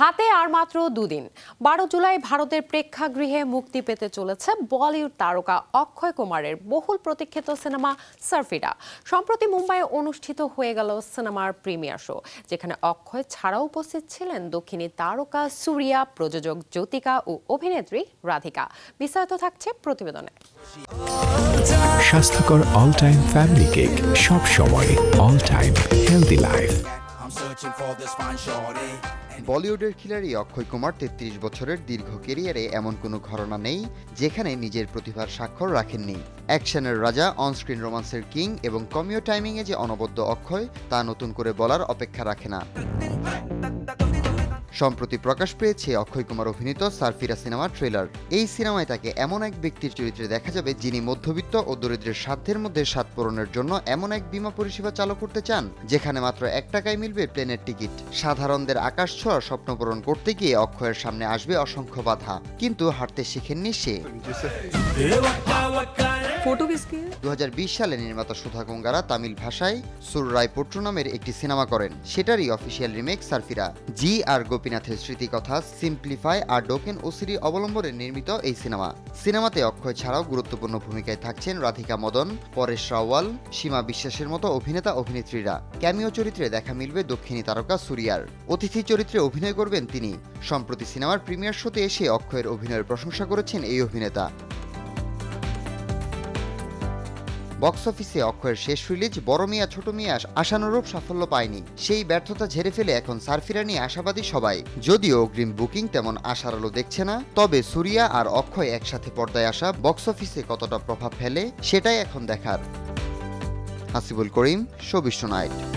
হাতে আর মাত্র দুদিন। বারো জুলাই ভারতের প্রেক্ষাগৃহে মুক্তি পেতে চলেছে বলিউড তারকা অক্ষয় কুমারের বহুল প্রতীক্ষিত সিনেমা সার্ফিডা সম্প্রতি মুম্বাইয়ে অনুষ্ঠিত হয়ে গেল সিনেমার প্রিমিয়ার শো, যেখানে অক্ষয় ছাড়াও উপস্থিত ছিলেন দক্ষিণী তারকা সুরিয়া, প্রযোজক জ্যোতিকা ও অভিনেত্রী রাধিকা। বিস্তারিত থাকছে প্রতিবেদনে। স্বাস্থ্যকর অল টাইম ফ্যামিলি কেক সব সময় অল টাইম হেলদি লাইফ বলিউডের খিলাড়ি অক্ষয় কুমার তেত্রিশ বছরের দীর্ঘ কেরিয়ারে এমন কোনো ঘটনা নেই যেখানে নিজের প্রতিভার স্বাক্ষর রাখেননি। অ্যাকশনের রাজা অনস্ক্রিন রোমান্সের কিং এবং কমিও টাইমিংয়ে যে অনবদ্য অক্ষয় তা নতুন করে বলার অপেক্ষা রাখে না। সম্প্রতি প্রকাশ পেয়েছে অক্ষয় কুমার অভিনীত সারফিরা সিনেমার ট্রেলার। এই সিনেমায় তাকে এমন এক ব্যক্তির চরিত্রে দেখা যাবে যিনি মধ্যবিত্ত ও দরিদ্রের সাধ্যের মধ্যে স্বাদ পূরণের জন্য এমন এক বিমা পরিষেবা চালু করতে চান, যেখানে মাত্র এক টাকায় মিলবে প্লেনের টিকিট। সাধারণদের আকাশ ছোঁয়া স্বপ্ন পূরণ করতে গিয়ে অক্ষয়ের সামনে আসবে অসংখ্য বাধা, কিন্তু হাঁটতে শিখেননি সে। সালে নির্মাতা সুধা গঙ্গারা তামিল ভাষায় সুর রায় পট্টু নামের একটি সিনেমা করেন। সেটারই অফিসিয়াল রিমেক সারফিরা। জি আর গোপীনাথের স্মৃতিকথা সিম্পলিফাই আর ডোকেন ওসিরি অবলম্বনে নির্মিত এই সিনেমা। সিনেমাতে অক্ষয় ছাড়াও গুরুত্বপূর্ণ ভূমিকায় থাকছেন রাধিকা মদন, পরেশ রাওয়াল, সীমা বিশ্বাসের মতো অভিনেতা অভিনেত্রীরা। ক্যামিও চরিত্রে দেখা মিলবে দক্ষিণী তারকা সুরিয়ার। অতিথি চরিত্রে অভিনয় করবেন তিনি। সম্প্রতি সিনেমার প্রিমিয়ার শোতে এসে অক্ষয়ের অভিনয়ের প্রশংসা করেছেন এই অভিনেতা। বক্স অফিসে অক্ষয়ের শেষ রিলিজ, বড় মিয়া, ছোট মিয়া আশানুরূপ সাফল্য পায়নি। সেই ব্যর্থতা ঝেড়ে ফেলে এখন সারফিরা নিয়ে আশাবাদী সবাই। যদিও অগ্রিম বুকিং তেমন আশার আলো দেখছে না, তবে সুরিয়া আর অক্ষয় একসাথে পর্দায় আসা বক্স অফিসে কতটা প্রভাব ফেলে, সেটাই এখন দেখার। হাসিবুল করিম, শোবিশ্ব নাইট।